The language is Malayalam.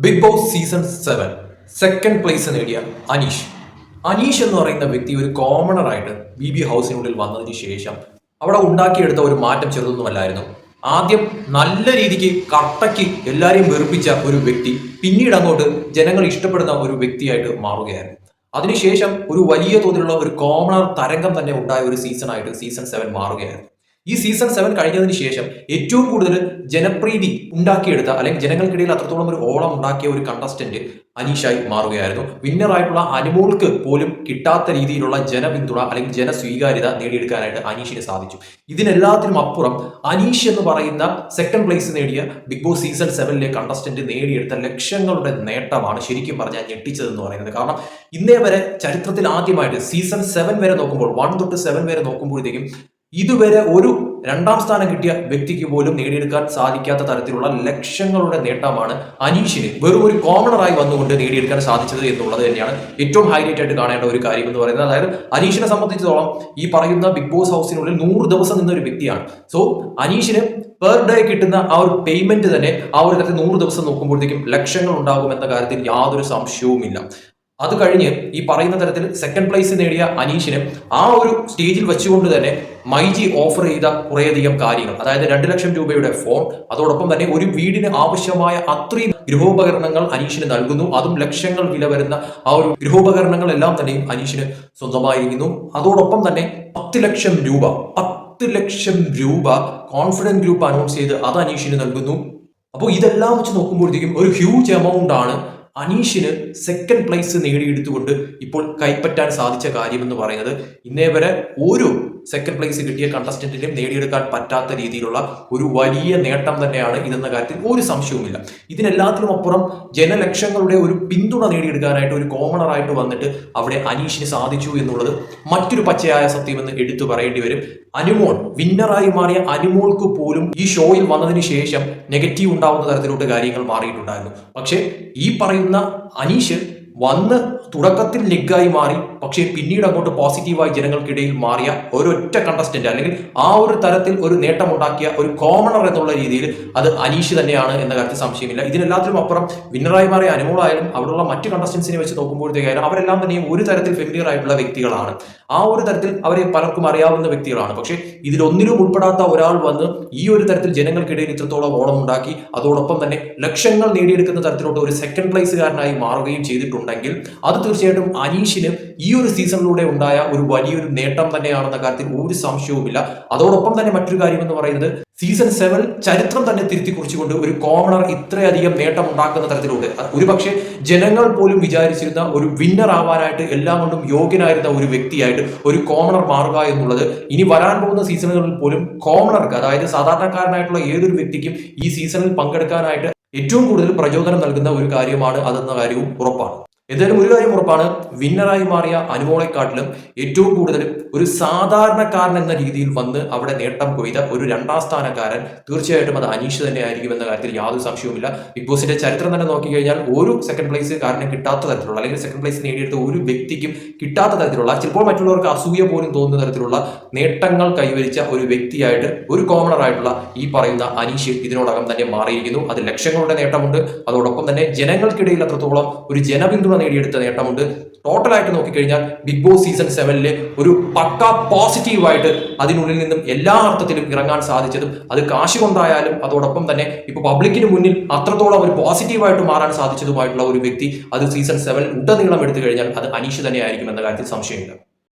Big boss season seven second place നേടിയ അനീഷ് അനീഷ് എന്ന് പറയുന്ന വ്യക്തി ഒരു കോമണർ ആയിട്ട് ബി ബി ഹൗസിനുള്ളിൽ വന്നതിന് ശേഷം അവിടെ ഉണ്ടാക്കിയെടുത്ത ഒരു മാറ്റം ചെറുതൊന്നുമല്ലായിരുന്നു ആദ്യം നല്ല രീതിക്ക് കട്ടയ്ക്ക് എല്ലാവരെയും വെറുപ്പിച്ച ഒരു വ്യക്തി പിന്നീട് അങ്ങോട്ട് ജനങ്ങൾ ഇഷ്ടപ്പെടുന്ന ഒരു വ്യക്തിയായിട്ട് മാറുകയായിരുന്നു. അതിനുശേഷം ഒരു വലിയ തോതിലുള്ള ഒരു കോമണർ തരംഗം തന്നെ ഉണ്ടായ ഒരു സീസൺ ആയിട്ട് സീസൺ സെവൻ മാറുകയായിരുന്നു. ഈ സീസൺ സെവൻ കഴിഞ്ഞതിന് ശേഷം ഏറ്റവും കൂടുതൽ ജനപ്രീതി ഉണ്ടാക്കിയെടുത്ത അല്ലെങ്കിൽ ജനങ്ങൾക്കിടയിൽ അത്രത്തോളം ഒരു ഓളം ഉണ്ടാക്കിയ ഒരു കണ്ടസ്റ്റന്റ് അനീഷായി മാറുകയായിരുന്നു. വിന്നറായിട്ടുള്ള അനുമോൾക്ക് പോലും കിട്ടാത്ത രീതിയിലുള്ള ജനപിന്തുണ അല്ലെങ്കിൽ ജനസ്വീകാര്യത നേടിയെടുക്കാനായിട്ട് അനീഷിന് സാധിച്ചു. ഇതിനെല്ലാത്തിനും അപ്പുറം അനീഷ് എന്ന് പറയുന്ന സെക്കൻഡ് പ്ലേസ് നേടിയ ബിഗ് ബോസ് സീസൺ സെവനിലെ കണ്ടസ്റ്റന്റ് നേടിയെടുത്ത ലക്ഷങ്ങളുടെ നേട്ടമാണ് ശരിക്കും പറഞ്ഞാൽ ഞെട്ടിച്ചതെന്ന് പറയുന്നത്. കാരണം ഇന്നേ വരെ ചരിത്രത്തിൽ ആദ്യമായിട്ട് സീസൺ സെവൻ വരെ നോക്കുമ്പോൾ വൺ തൊട്ട് സെവൻ വരെ നോക്കുമ്പോഴത്തേക്കും ഇതുവരെ ഒരു രണ്ടാം സ്ഥാനം കിട്ടിയ വ്യക്തിക്ക് പോലും നേടിയെടുക്കാൻ സാധിക്കാത്ത തരത്തിലുള്ള ലക്ഷങ്ങളുടെ നേട്ടമാണ് അനീഷിന് വെറും ഒരു കോമണറായി വന്നുകൊണ്ട് നേടിയെടുക്കാൻ സാധിച്ചത് എന്നുള്ളത് തന്നെയാണ് ഏറ്റവും ഹൈലൈറ്റ് ആയിട്ട് കാണേണ്ട ഒരു കാര്യം എന്ന് പറയുന്നത്. അതായത് അനീഷിനെ സംബന്ധിച്ചിടത്തോളം ഈ പറയുന്ന ബിഗ് ബോസ് ഹൗസിനുള്ളിൽ നൂറ് ദിവസം നിന്ന ഒരു വ്യക്തിയാണ്. സോ അനീഷിന് പെർ ഡേ കിട്ടുന്ന ആ ഒരു പേയ്മെന്റ് തന്നെ ആ ഒരു തരത്തിൽ നൂറ് ദിവസം നോക്കുമ്പോഴത്തേക്കും ലക്ഷങ്ങൾ ഉണ്ടാകും എന്ന കാര്യത്തിൽ യാതൊരു സംശയവുമില്ല. അത് കഴിഞ്ഞ് ഈ പറയുന്ന തരത്തിൽ സെക്കൻഡ് പ്ലേസ് നേടിയ അനീഷിന് ആ ഒരു സ്റ്റേജിൽ വെച്ചുകൊണ്ട് തന്നെ മൈജി ഓഫർ ചെയ്ത കുറേയധികം കാര്യങ്ങൾ. അതായത് രണ്ട് ലക്ഷം രൂപയുടെ ഫോൺ അതോടൊപ്പം തന്നെ ഒരു വീടിന് ആവശ്യമായ അത്രയും ഗൃഹോപകരണങ്ങൾ അനീഷിന് നൽകുന്നു. അതും ലക്ഷങ്ങൾ വില വരുന്ന ആ ഒരു ഗൃഹോപകരണങ്ങൾ എല്ലാം തന്നെയും അനീഷിന് സ്വന്തമായിരിക്കുന്നു. അതോടൊപ്പം തന്നെ പത്ത് ലക്ഷം രൂപ പത്ത് ലക്ഷം രൂപ കോൺഫിഡന്റ് ഗ്രൂപ്പ് അനൗൺസ് ചെയ്ത് അത് അനീഷിന് നൽകുന്നു. അപ്പോൾ ഇതെല്ലാം വെച്ച് നോക്കുമ്പോഴത്തേക്കും ഒരു ഹ്യൂജ് എമൗണ്ട് ആണ് അനീഷിന് സെക്കൻഡ് പ്ലേസ് നേടിയെടുത്തുകൊണ്ട് ഇപ്പോൾ കൈപ്പറ്റാൻ സാധിച്ച കാര്യമെന്ന് പറയുന്നത് ഇന്നേ വരെ ഒരു സെക്കൻഡ് പ്ലേസ് കിട്ടിയ കണ്ടസ്റ്റന്റിനും നേടിയെടുക്കാൻ പറ്റാത്ത രീതിയിലുള്ള ഒരു വലിയ നേട്ടം തന്നെയാണ് ഇതെന്ന കാര്യത്തിൽ ഒരു സംശയവുമില്ല. ഇതിനെല്ലാത്തിനും അപ്പുറം ജനലക്ഷങ്ങളുടെ ഒരു പിന്തുണ നേടിയെടുക്കാനായിട്ട് ഒരു കോമണറായിട്ട് വന്നിട്ട് അവിടെ അനീഷിന് സാധിച്ചു എന്നുള്ളത് മറ്റൊരു പച്ചയായ സത്യമെന്ന് എടുത്തു പറയേണ്ടി വരും. അനുമോൾ വിന്നറായി മാറിയ അനുമോൾക്ക് പോലും ഈ ഷോയിൽ വന്നതിന് ശേഷം നെഗറ്റീവ് ഉണ്ടാവുന്ന തരത്തിലോട്ട് കാര്യങ്ങൾ മാറിയിട്ടുണ്ടായിരുന്നു. പക്ഷേ ഈ പറയുന്ന അനീഷ് വന്ന് തുടക്കത്തിൽ ലെഗായി മാറി പക്ഷേ പിന്നീട് അങ്ങോട്ട് പോസിറ്റീവായി ജനങ്ങൾക്കിടയിൽ മാറിയ ഒരൊറ്റ കണ്ടസ്റ്റന്റ് അല്ലെങ്കിൽ ആ ഒരു തരത്തിൽ ഒരു നേട്ടമുണ്ടാക്കിയ ഒരു കോമണർ എന്നുള്ള രീതിയിൽ അത് അനീഷ് തന്നെയാണ് എന്ന കാര്യത്തിൽ സംശയമില്ല. ഇതിനെല്ലാത്തിനും അപ്പുറം വിന്നറായി മാറിയ അനുമോളായാലും അവിടെയുള്ള മറ്റ് കണ്ടസ്റ്റൻസിനെ വെച്ച് നോക്കുമ്പോഴത്തേക്കായാലും അവരെല്ലാം തന്നെയും ഒരു തരത്തിൽ ഫെമിലിയർ ആയിട്ടുള്ള വ്യക്തികളാണ്. ആ ഒരു തരത്തിൽ അവരെ പലർക്കും അറിയാവുന്ന വ്യക്തികളാണ്. പക്ഷേ ഇതിലൊന്നിനും ഉൾപ്പെടാത്ത ഒരാൾ വന്ന് ഈ ഒരു തരത്തിൽ ജനങ്ങൾക്കിടയിൽ ഇത്രത്തോളം ഓണം ഉണ്ടാക്കി അതോടൊപ്പം തന്നെ ലക്ഷങ്ങൾ നേടിയെടുക്കുന്ന തരത്തിലോട്ട് ഒരു സെക്കൻഡ് പ്ലേസുകാരനായി മാറുകയും ചെയ്തിട്ടുണ്ടെങ്കിൽ അത് തീർച്ചയായിട്ടും അനീഷിന് ഈ ഒരു സീസണിലൂടെ ഉണ്ടായ ഒരു വലിയൊരു നേട്ടം തന്നെയാണെന്ന കാര്യത്തിൽ ഒരു സംശയവുമില്ല. അതോടൊപ്പം തന്നെ മറ്റൊരു കാര്യം എന്ന് പറയുന്നത് സീസൺ സെവൻ ചരിത്രം തന്നെ തിരുത്തി കുറിച്ചുകൊണ്ട് ഒരു കോമണർ ഇത്രയധികം നേട്ടം ഉണ്ടാക്കുന്ന തരത്തിലൂടെ ഒരുപക്ഷെ ജനങ്ങൾ പോലും വിചാരിച്ചിരുന്ന ഒരു വിന്നർ ആവാനായിട്ട് എല്ലാം കൊണ്ടും യോഗ്യനായിരുന്ന ഒരു വ്യക്തിയായിട്ട് ഒരു കോമണർ മാറുക എന്നുള്ളത് ഇനി വരാൻ പോകുന്ന സീസണുകളിൽ പോലും കോമണർക്ക് അതായത് സാധാരണക്കാരനായിട്ടുള്ള ഏതൊരു വ്യക്തിക്കും ഈ സീസണിൽ പങ്കെടുക്കാനായിട്ട് ഏറ്റവും കൂടുതൽ പ്രചോദനം നൽകുന്ന ഒരു കാര്യമാണ് അതെന്ന കാര്യവും ഉറപ്പാണ്. എന്തായാലും ഒരു കാര്യം ഉറപ്പാണ്. വിന്നറായി മാറിയ അനുമോളെക്കാട്ടിലും ഏറ്റവും കൂടുതൽ ഒരു സാധാരണക്കാരൻ എന്ന രീതിയിൽ വന്ന് അവിടെ നേട്ടം കൊയ്ത ഒരു രണ്ടാം സ്ഥാനക്കാരൻ തീർച്ചയായിട്ടും അത് അനീഷ് തന്നെ ആയിരിക്കും എന്ന കാര്യത്തിൽ യാതൊരു സംശയവുമില്ല. ബിഗ് ബോസിന്റെ ചരിത്രം തന്നെ നോക്കിക്കഴിഞ്ഞാൽ ഒരു സെക്കൻഡ് പ്ലേസ് കാരണം കിട്ടാത്ത തരത്തിലുള്ള അല്ലെങ്കിൽ സെക്കൻഡ് പ്ലേസ് നേടിയെടുത്ത ഒരു വ്യക്തിക്കും കിട്ടാത്ത തരത്തിലുള്ള ചിലപ്പോൾ മറ്റുള്ളവർക്ക് അസൂയ പോലും തോന്നുന്ന തരത്തിലുള്ള നേട്ടങ്ങൾ കൈവരിച്ച ഒരു വ്യക്തിയായിട്ട് ഒരു കോമണർ ആയിട്ടുള്ള ഈ പറയുന്ന അനീഷ് ഇതിനോടകം തന്നെ മാറിയിരിക്കുന്നു. അത് ലക്ഷങ്ങളുടെ നേട്ടമുണ്ട്. അതോടൊപ്പം തന്നെ ജനങ്ങൾക്കിടയിൽ അത്രത്തോളം ഒരു ജനപിന്തുണ നേടിയെടുത്ത നേട്ടമുണ്ട് ടോട്ടലായിട്ട് നോക്കിക്കഴിഞ്ഞാൽ ബിഗ് ബോസ് സീസൺ സെവനിൽ ഒരു പക്ക പോസിറ്റീവായിട്ട് അതിനുള്ളിൽ നിന്നും എല്ലാ അർത്ഥത്തിലും ഇറങ്ങാൻ സാധിച്ചതും അത് കാശ് കൊണ്ടായാലും അതോടൊപ്പം തന്നെ ഇപ്പൊ പബ്ലിക്കിന് മുന്നിൽ അത്രത്തോളം ഒരു പോസിറ്റീവായിട്ട് മാറാൻ സാധിച്ചതുമായിട്ടുള്ള ഒരു വ്യക്തി അത് സീസൺ സെവൻ ഉടനീളം എടുത്തു കഴിഞ്ഞാൽ അത് അനീഷ് തന്നെയായിരിക്കും എന്ന കാര്യത്തിൽ സംശയമില്ല.